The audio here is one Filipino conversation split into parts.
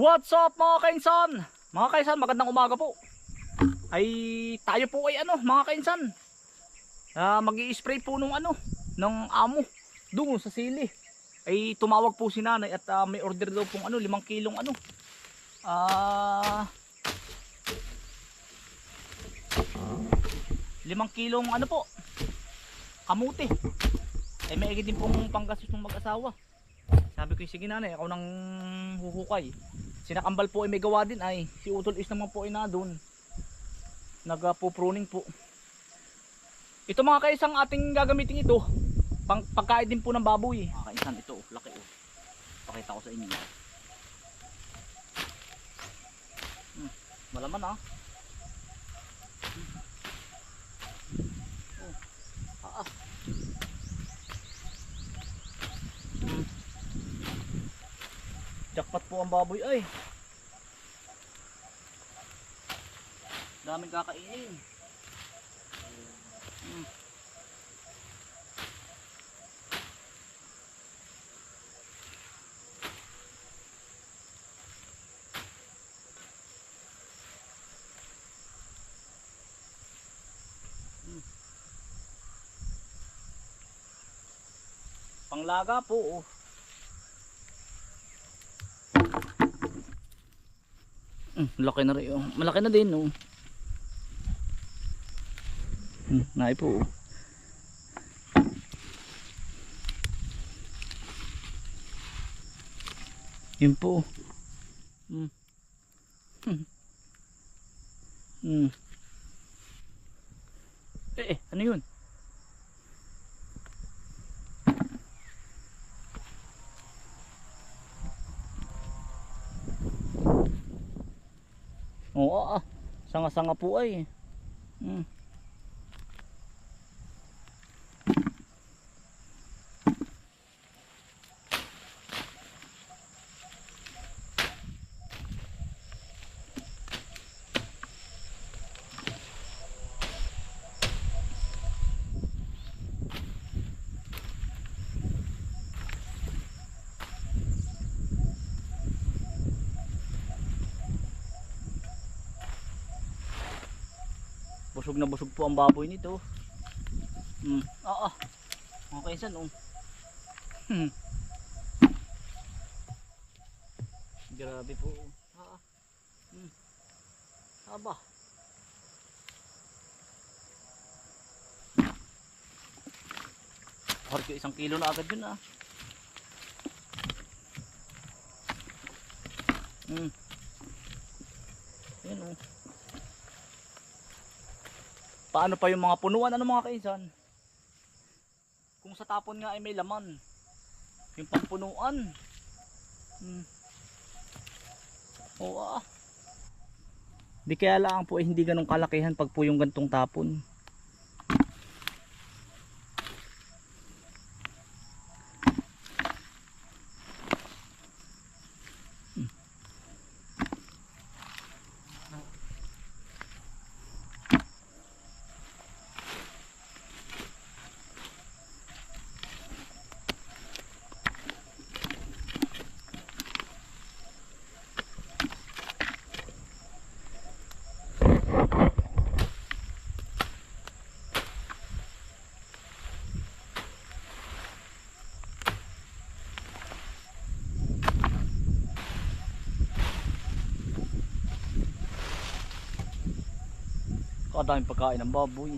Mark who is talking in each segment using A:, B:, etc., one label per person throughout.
A: What's up mga kainsan? Mga kainsan, magandang umaga po. Ay tayo po ay ano mga kainsan. Ah, magi-spray po nung ano, ng amo doon sa sili. Ay tumawag po si nanay at ah, may order daw pong ano, limang kilong ano. Ah limang kilong ano po kamuti ay may din pong panggastos ng mag-asawa sabi ko sige nanay ako nang huhukay sinakambal po ay may gawa din ay. Si Utol is naman po ay na doon nagpo-pruning po. Ito mga kaisang ating gagamitin ito. Pang pagkain din po ng baboy. Mga kaisan ito oh, laki oh. Pakita ko sa inyo. Hmm, malaman ah. Hmm. Jackpot po ang baboy ay. Daming kakainin. Hmm. Panglaga po. Oh. Hmm, laki na rin. Oh. Malaki na din. Oh. Hmm, nai po. Oh. Yun po. Hmm. Hmm. Hmm. Eh, eh, ano yun? Oo, ah. Sanga-sanga po ay. Hmm. Busog na busog po ang baboy nito. Hmm. Oo. Okay san oh. Hmm. Grabe po. Ah. Hmm. Aba. Harga isang kilo na agad yun ah. Hmm. Yan oh. Paano pa yung mga punuan? Ano mga kaisan? Kung sa tapon nga ay may laman. Yung pampunuan. Hmm. Oo ah. Di kaya lang po eh, hindi ganun kalakihan pag po yung gantong tapon. Kadaming pagkain ng baboy.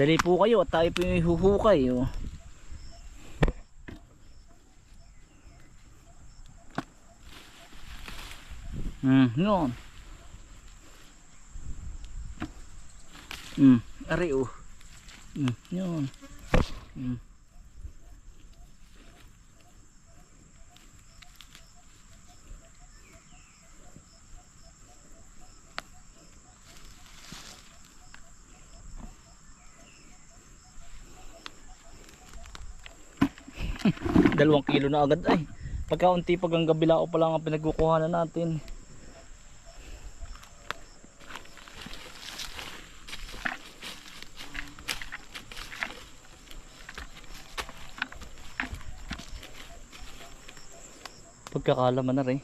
A: Dali po kayo at tayo po yung huhukay. Oh. Hmm, yun. Hmm, ari oh. Hmm, yun. Hmm. Dalawang kilo na agad ay. Pagkaunti pag ang gabilao pa lang ang pinagkukuha na natin. Pagkakalaman na rin.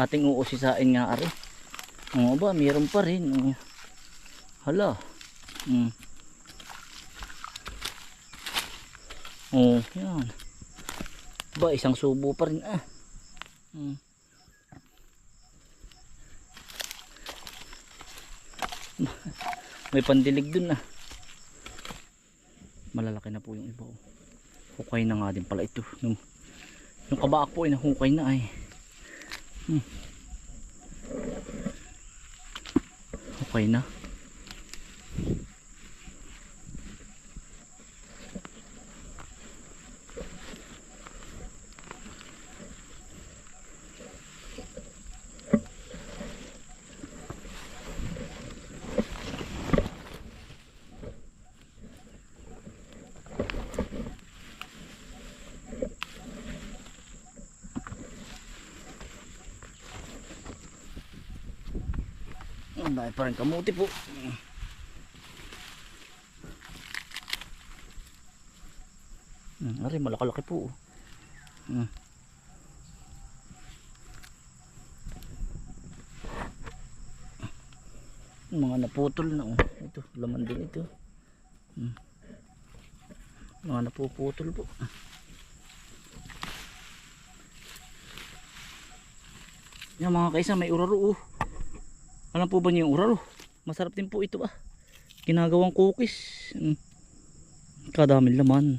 A: Ating uusisain nga ari. Oo ba, meron pa rin. Oo. Hala. Mm. Oh, yan. Ba, isang subo pa rin ah. Mm. May pandilig dun ah. Malalaki na po yung iba. oh. Hukay na nga din pala ito. Yung, yung kabaak po ay nahukay na ay. Hmm. Okay na. Ang dami pa rin kamuti po. Hmm, ari, malakalaki po. Hmm. Mga naputol na oh. Ito, laman din ito. Hmm. Mga napuputol po. Yan mga kaisa, may uraro oh. Alam po ba niyo yung uraro? Masarap din po ito ah. Ginagawang cookies. Mm. Kadaming laman.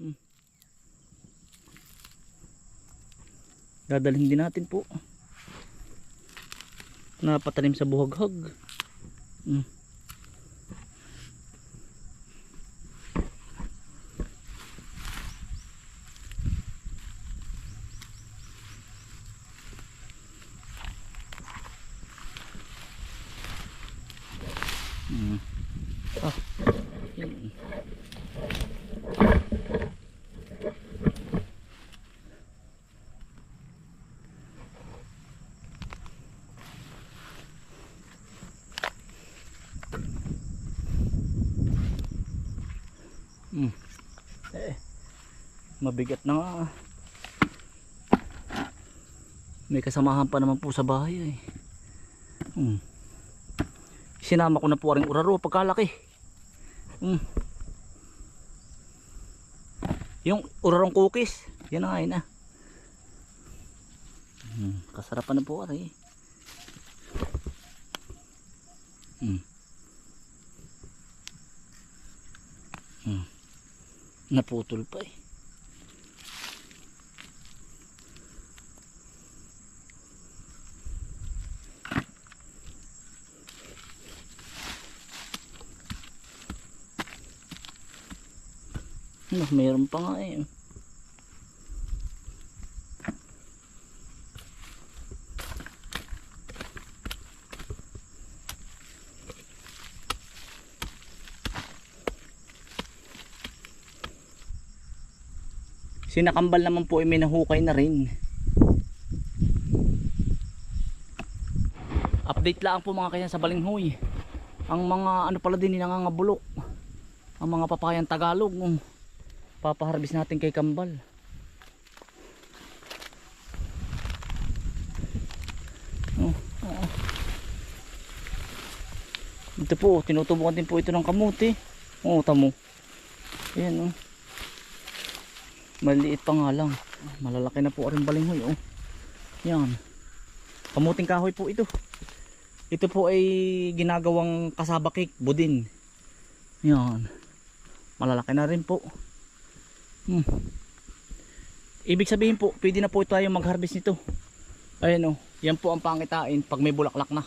A: Mm. Dadalhin din natin po. Napatanim sa buhaghag. Mm. Mm. Ah. Yan. Mm. Eh, mabigat na nga. May kasamahan pa naman po sa bahay eh. Hmm sinama ko na po rin uraro pagkalaki mm. yung urarong cookies yan na nga yun ah mm. kasarapan na po ari mm. Mm. naputol pa eh Ano, meron pa nga eh. Sinakambal naman po ay may na rin. Update lang po mga kanya sa balinghoy. Ang mga ano pala din nangangabulok. Ang mga papayang Tagalog. Papaharbis natin kay Kambal. Oh, oo. Ito po, tinutubukan din po ito ng kamuti. Oo, tamo. Ayan oh. Maliit pa nga lang. Malalaki na po rin balinghoy oh. Yan. Kamuting kahoy po ito. Ito po ay ginagawang kasaba cake, budin. Yan. Malalaki na rin po. Hmm. Ibig sabihin po, pwede na po tayo mag-harvest nito. Ayan o, yan po ang pangitain pag may bulaklak na.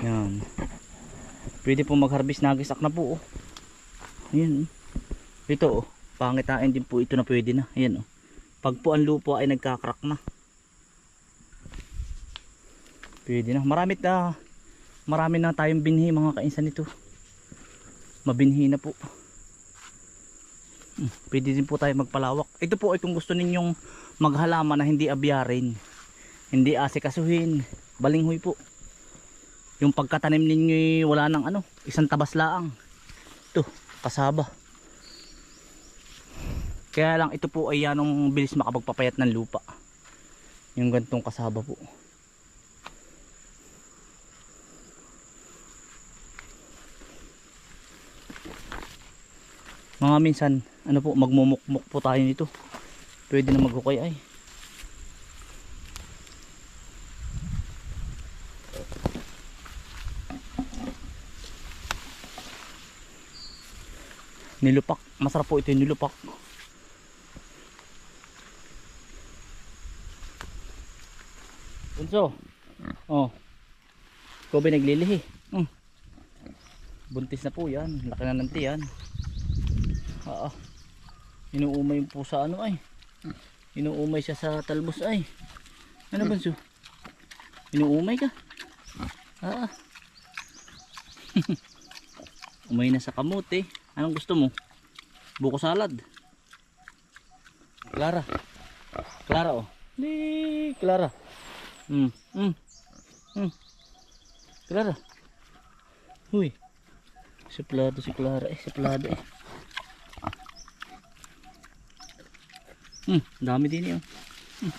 A: Yan. Pwede po mag-harvest nagisak na po. Oh. Ayan. oh. Ito oh, pangitain din po ito na pwede na. Ayan oh. Pag po ang lupo ay nagkakrak na. Pwede na. Marami na marami na tayong binhi mga kainsan nito. Mabinhi na po. Pwede din po tayo magpalawak. Ito po ay kung gusto ninyong maghalaman na hindi abyarin. Hindi asikasuhin. Balinghoy po. Yung pagkatanim ninyo wala nang ano, isang tabas laang. Ito, kasaba. Kaya lang ito po ay yanong bilis makapagpapayat ng lupa. Yung gantong kasaba po. Mga minsan, ano po, magmumukmuk po tayo nito. Pwede na maghukay ay. Nilupak. Masarap po ito yung nilupak. Bunso. Oh. Ba naglilihi? Hmm. Buntis na po yan. Laki na ng tiyan. Oo. Inuumay po sa ano ay. Inuumay siya sa talbos ay. Ano bunso? Inuumay ka? Ah. Umay na sa kamote. Anong gusto mo? Buko salad. Clara. Clara oh. Di, Clara. Hmm. Hmm. Hmm. Clara. Huy. Suplado si Clara eh. Suplado eh. Hmm. Dami din yun. Hmm.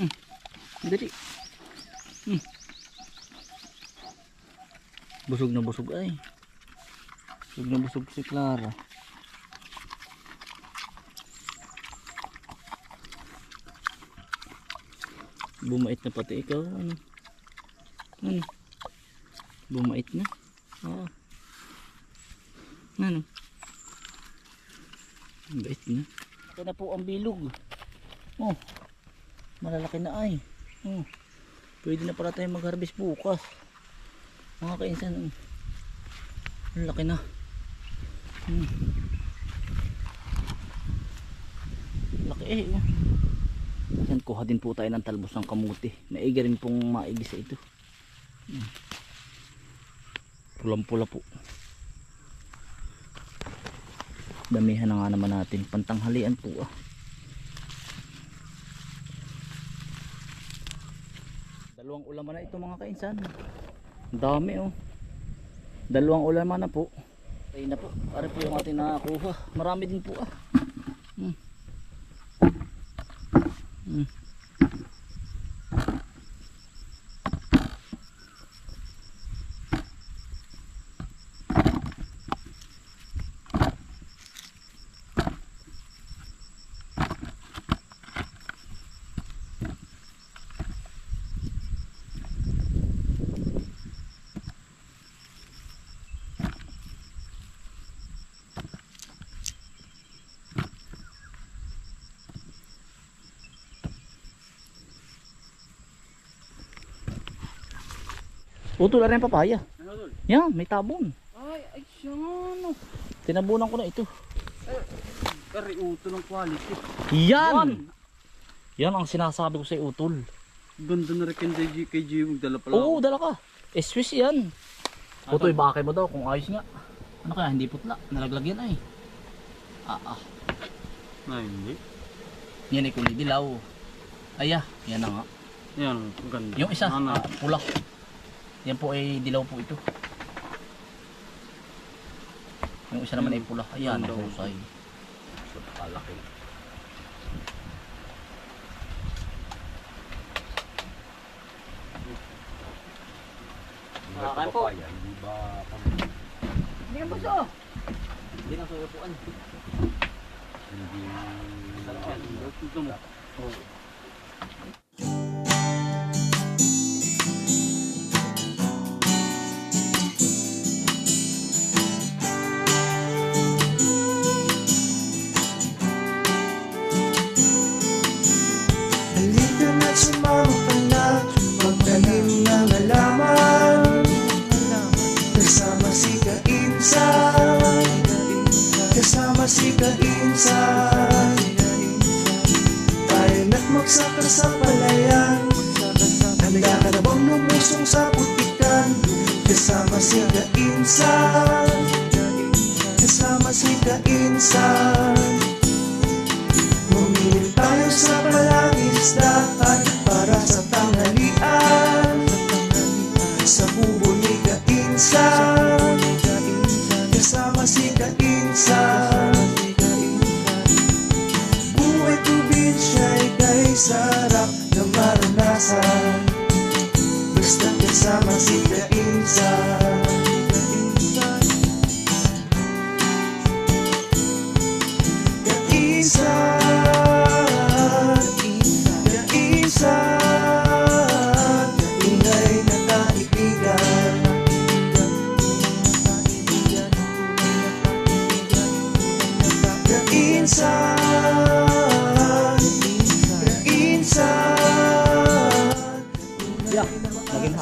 A: Hmm. Dali. Hmm. Busog na busog ay. Busog na busog si Clara. Bumait na pati ikaw. Ano? Ano? Bumait na. Oo. Ano? Bait na. Ito na po ang bilog. Oh. Malalaki na ay. Oh. Pwede na pala tayo mag-harvest bukas. Mga kainsan. Ang laki na. Hmm. Laki eh. Oh. Yan, kuha din po tayo ng talbos ng kamuti. Maiga rin pong maigisa ito. Hmm. Pulang-pula po. Damihan na nga naman natin. Pantanghalian po ah. Dalawang ulaman na ito mga kainsan. Dami oh. Dalawang ulaman na po. Ayun na po. Para po yung ating nakakuha. Marami din po ah. Utol na rin papaya.
B: Ano tol?
A: Yan, may tabon.
B: Ay, ay siya ano.
A: Tinabunan ko na ito.
B: Kari uto ng quality.
A: Yan! Yan ang sinasabi ko sa utol.
B: Ganda na rin kay kay G, magdala pala
A: Oo, dala ka. Eh, Swiss yan.
B: Ah,
A: Utoy, bakay mo daw kung ayos nga. Ano kaya, hindi putla. Nalaglag yan ay. Ah, ah.
B: Ay, hindi.
A: Yan ay kulay dilaw. Ay, ah. Yan na nga.
B: Yan, ang ganda.
A: Yung isa,
B: Ano?
A: ah, pula. Yan po ay dilaw po ito. Yung isa naman ay pula. Ayan, ang husay.
B: Kalaki.
A: Makakain po.
B: Hindi ba
A: Hindi ka gusto. Hindi na suyo po.
B: hindi... Ito mo. Oo.
C: Kasama si Kainsan. Tayo na't magsaka sa palayan. Handa ka na bang lumusong sa putikan Kasama si Kainsan. Kasama si Kainsan. Bumili tayo sa palangisdaan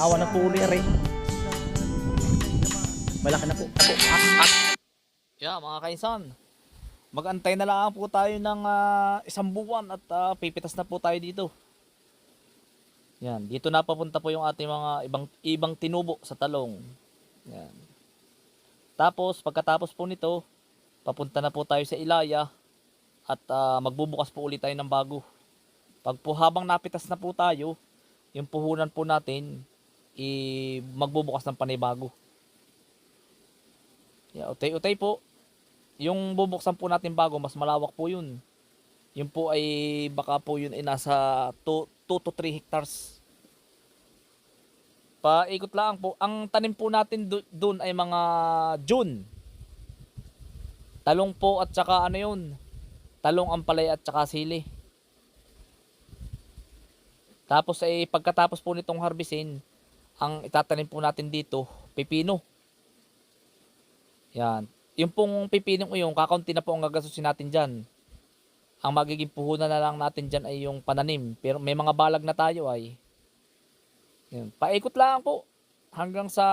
D: hawa na po uli rin. Malaki na po. Ako. Ah, ah. Yeah, mga kainsan. Magantay na lang po tayo ng ah, isang buwan at ah, pipitas na po tayo dito. Yan, dito na papunta po yung ating mga ibang ibang tinubo sa talong. Yan. Tapos pagkatapos po nito, papunta na po tayo sa Ilaya at ah, magbubukas po ulit tayo ng bago. Pag po habang napitas na po tayo, yung puhunan po natin i magbubukas ng panibago. Yeah, utay-utay po. Yung bubuksan po natin bago, mas malawak po yun. Yun po ay baka po yun ay nasa 2, 2 to 3 hectares. Paikot lang po. Ang tanim po natin doon ay mga June. Talong po at saka ano yun. Talong ampalay at saka sili. Tapos ay pagkatapos po nitong harbisin, ang itatanim po natin dito, pipino. Yan. Yung pong pipinong yung kakaunti na po ang gagastusin natin dyan. Ang magiging puhunan na lang natin dyan ay yung pananim. Pero may mga balag na tayo ay. Yan. Paikot lang po. Hanggang sa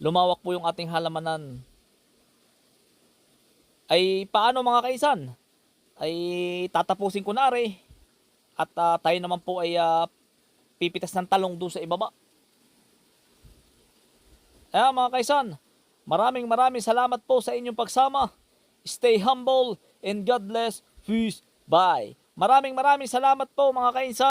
D: lumawak po yung ating halamanan. Ay paano mga kaisan? Ay tatapusin ko na rin. At ah, tayo naman po ay ah, pipitas ng talong doon sa ibaba. Kaya mga kaisan, maraming maraming salamat po sa inyong pagsama. Stay humble and God bless. Peace. Bye. Maraming maraming salamat po mga kaisan.